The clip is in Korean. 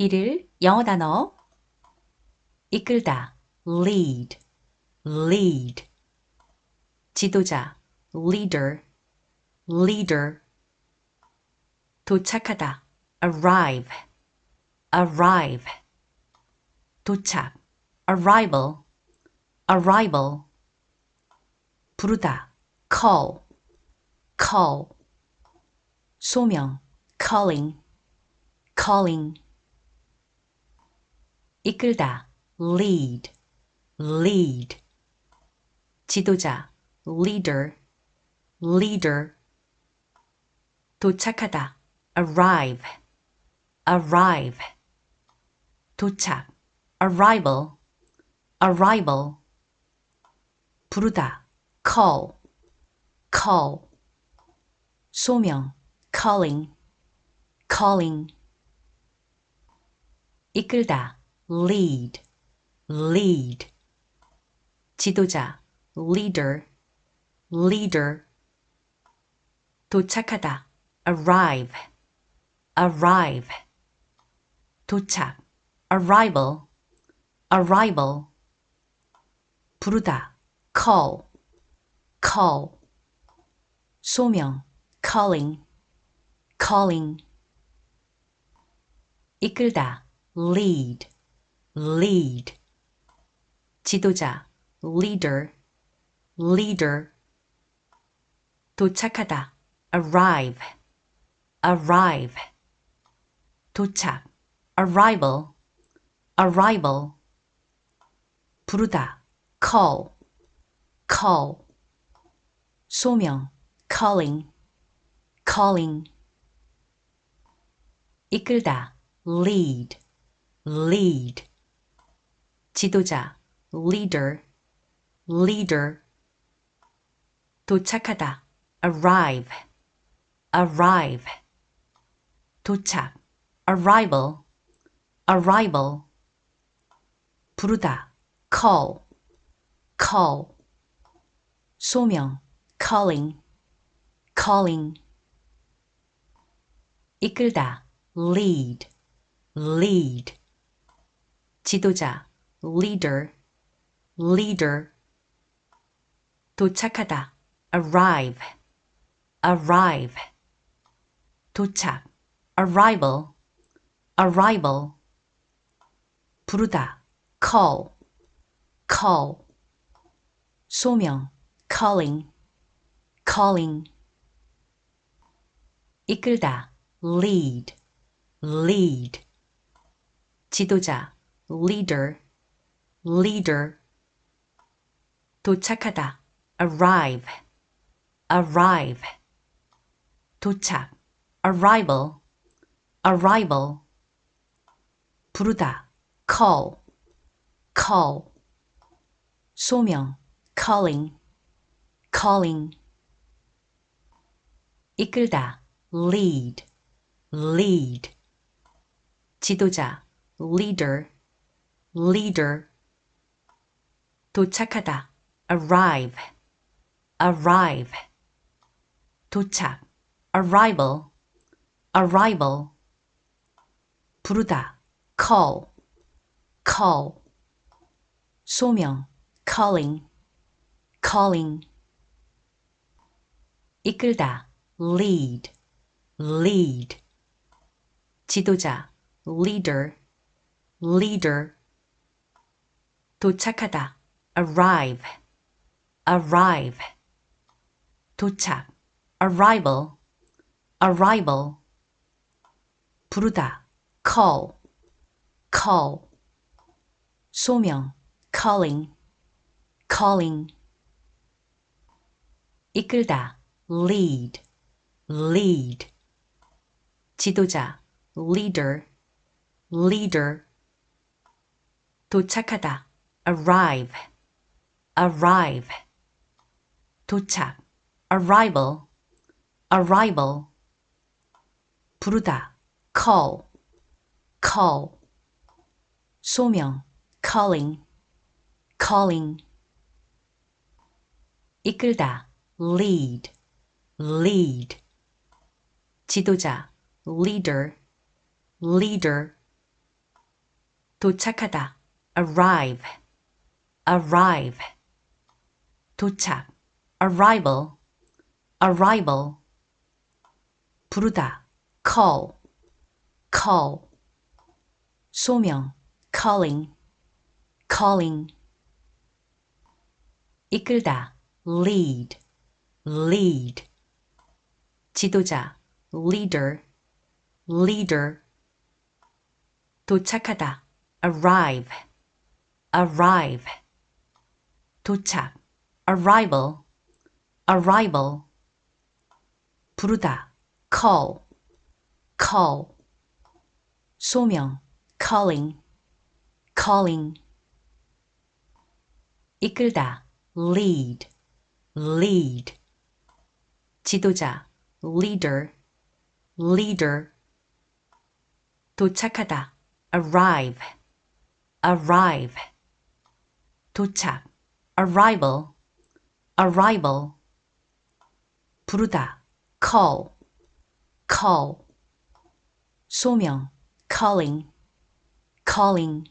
일일 영어 단어 이끌다 lead lead 지도자 leader leader 도착하다 arrive arrive 도착 arrival arrival 부르다 call call 소명 calling calling 이끌다 lead lead 지도자 leader leader 도착하다 arrive arrive 도착 arrival arrival 부르다 call call 소명 calling calling 이끌다 lead lead 지도자 leader leader 도착하다 arrive arrive 도착 arrival arrival 부르다 call call 소명 calling calling 이끌다 lead lead 지도자 leader leader 도착하다 arrive arrive 도착 arrival arrival 부르다 call call 소명 calling calling 이끌다 lead lead 지도자 leader leader 도착하다 arrive arrive 도착 arrival arrival 부르다 call call 소명 calling calling 이끌다 lead lead 지도자 leader leader 도착하다 arrive arrive 도착 arrival arrival 부르다 call call 소명 calling calling 이끌다 lead lead 지도자 leader leader 도착하다 arrive arrive 도착 arrival arrival 부르다 call call 소명 calling calling 이끌다 lead lead 지도자 leader leader 도착하다 arrive arrive 도착 arrival arrival 부르다 call call 소명 calling calling 이끌다 lead lead 지도자 leader leader 도착하다 arrive arrive 도착 arrival arrival 부르다 call call 소명 calling calling 이끌다 lead lead 지도자 leader leader 도착하다 arrive arrive 도착 arrival arrival 부르다 call call 소명 calling calling 이끌다 lead lead 지도자 leader leader 도착하다. arrive, arrive. 도착. arrival, arrival. 부르다. call, call. 소명. calling, calling. 이끌다. lead, lead. 지도자. leader, leader. 도착하다. arrive, arrive. 도착. arrival, arrival. 부르다. call, call. 소명. calling, calling. 이끌다. lead, lead. 지도자. leader, leader. 도착하다. arrive, arrive. 도착. arrival, arrival. 부르다. call, call. 소명. calling, calling.